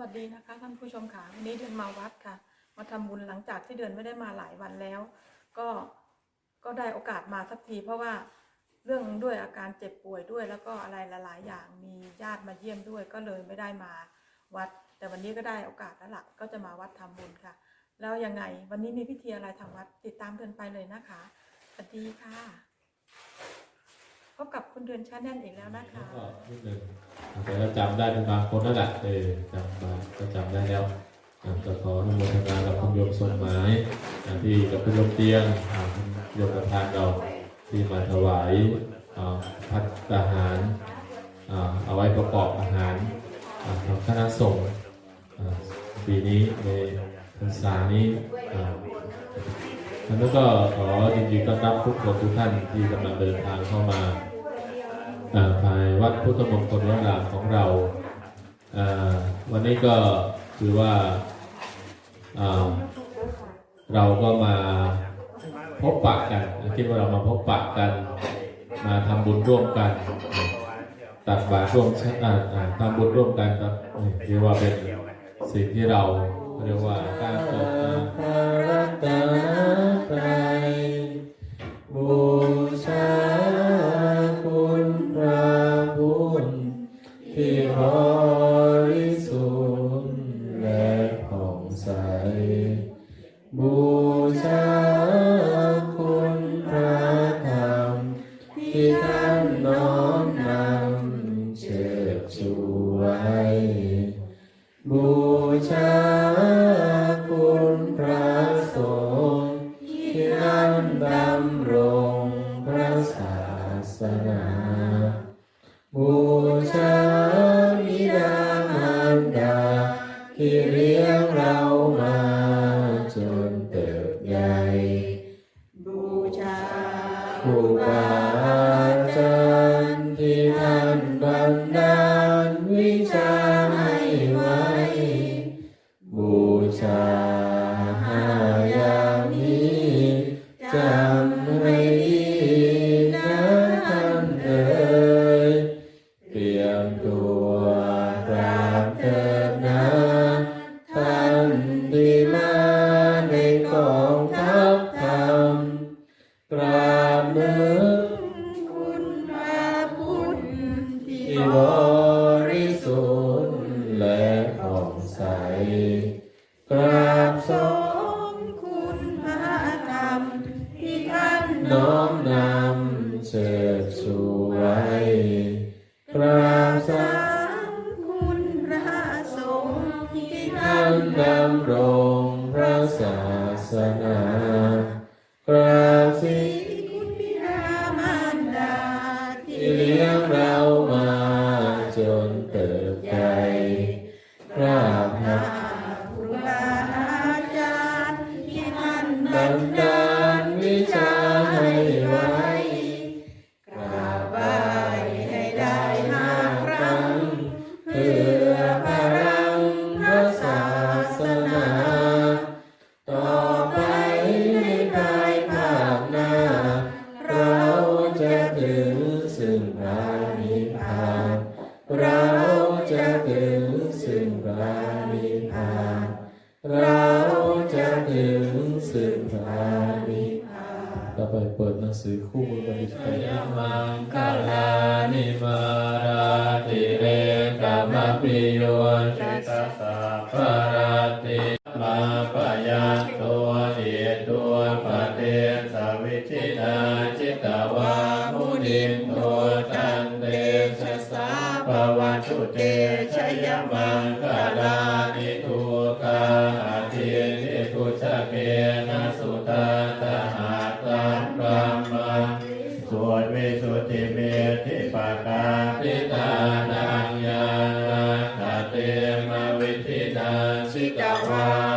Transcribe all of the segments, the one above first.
วัสดีนะคะท่านผู้ชมค่ะวันนี้เดือนมาวัดค่ะ มาทำบุญหลังจากที่เดือนไม่ได้มาหลายวันแล้ว ก็ก็ได้โอกาสมาสักที เพราะว่าเรื่องด้วยอาการเจ็บป่วยด้วย แล้วก็อะไรหลายๆอย่างมีญาติมาเยี่ยมด้วย ก็เลยไม่ได้มาวัด แต่วันนี้ก็ได้โอกาสแล้วล่ะก็จะมาวัดทำบุญค่ะ แล้วยังไงวันนี้มีพิธีอะไรทางวัดติดตามเดือนไปเลยนะคะสวัสดีค่ะพบกับคุณเดือนชาแนลอีกแล้วนะคะ แต่เราจำได้เป็นบางคนนั่นแหละเออจำมาก็จำได้แล้วก็ขออนุโมทนากับคุณโยมสมหมายอะที่กับคุณโยมเตียงคุณโยมประธานเราที่มาถวายพัตตาหารเอาไว้ประกอบอาหารของคณะสงฆ์ปีนี้ในพรรษานี้อ่าแล้วก็ขอจริงๆต้อนรับทุกคนทุกท่านที่กำลังเดินทางเข้ามา ภายวัดพุทธมงคลวรามของเรา วันนี้ก็คือว่าเราก็มาพบปะกันคิดว่าเรามาพบปะกัน มาทำบุญร่วมกันตักบาตรร่วมทำบุญร่วมกันครับเรียกว่าเป็นสิ่งที่เราเรียกว่าการเกิด ย์ที่ท่ บริสุทธิ์และผ่องใส กราบสอมคุณพระธรรม ที่ท่านน้อมนำเชิดชูไว้กราบสามคุณพระสงฆ์ที่ท่านนดำรงพระศาสนา จนเติบ จะถึงซึ่งพระนิพพานเราจะถึงซึ่งพระนิพพานต่อไปเปิดหนังสือคู่มือบัณฑิตกันยมังคลานิมาราติเรกามปิโยจิตาสาภารติ ยมังคลานิทุกาทินิทุชเกนะสุตาตหาตัมปรมังสวดวิสุทธิเมธิปะกาปิตานังยานาคาเตมวิธินาสิกวา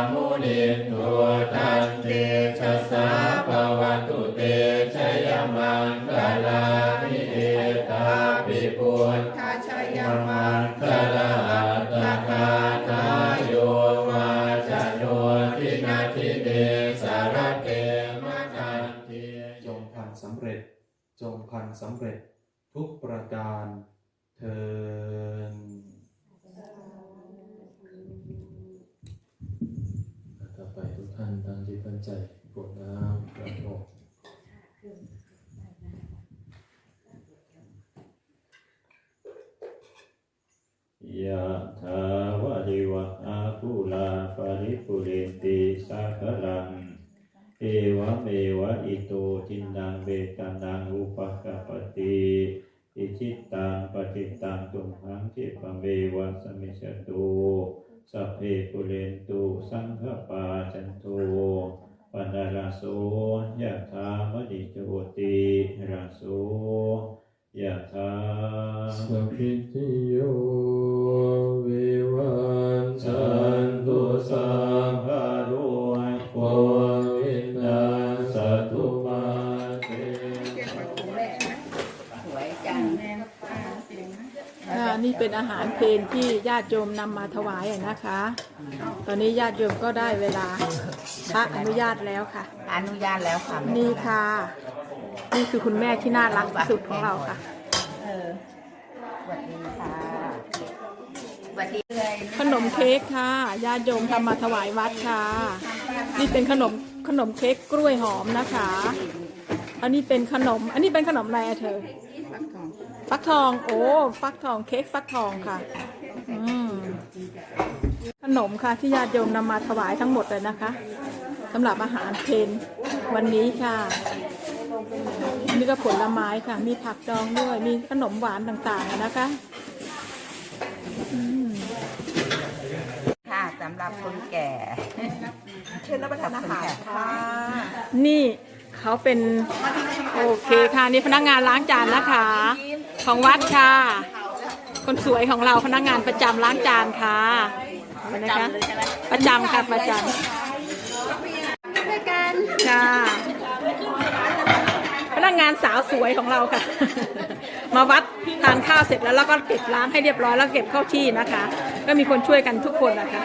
การเทินต่อไปทุกท่านตั้งจิตตั้งใจกดน้ำกระโดดยะทาวะริวะอาภูลาปริปุเรนติสักรังเอวะเมวะอิโตจินดังเบตันดังอุปกปติ อิจิตตังปฏิตังตุมหังทิปะเมวัสมิชตุสัพเพปุเรนตุสังฆปาจันโทปนาราโสยะธามณิจโจติราโสยะธาสัพพิโย เป็นอาหารเพลที่ญาติโยมนำมาถวายอะนะคะ ตอนนี้ญาติโยมก็ได้เวลาพระอนุญาตแล้วค่ะ อนุญาตแล้วค่ะแม่นี่ค่ะ นี่คือคุณแม่ที่น่ารักที่สุดของเราค่ะ เออสวัสดีค่ะสวัสดีเลยขนมเค้กค่ะญาติโยมทำมาถวายวัดค่ะ นี่เป็นขนมขนมเค้กกล้วยหอมนะคะ อันนี้เป็นขนม อันนี้เป็นขนมอะไรอะเธอ ฟักทอง โอ้ ฟักทอง เค้กฟักทองค่ะ อืม ขนมค่ะ ที่ญาติโยมนำมาถวายทั้งหมดเลยนะคะสำหรับอาหารเพนวันนี้ค่ะ นี่ก็ผลไม้ค่ะ มีผักดองด้วย มีขนมหวานต่างๆอะนะคะอืมค่ะสำหรับคนแก่ เชิญรับประทานอาหารค่ะ นี่เขาเป็น โอเคค่ะ นี่พนักงานล้างจานนะคะ ของวัดค่ะ คนสวยของเราพนักงานประจำล้างจานค่ะเห็นะคะ ประจำค่ะประจำด้วยกันค่ะพนักงานสาวสวยของเราค่ะ มาวัดทานข้าวเสร็จแล้วแล้วก็เก็บล้างให้เรียบร้อยแล้วเก็บเข้าที่นะคะ ก็มีคนช่วยกันทุกคนนะคะ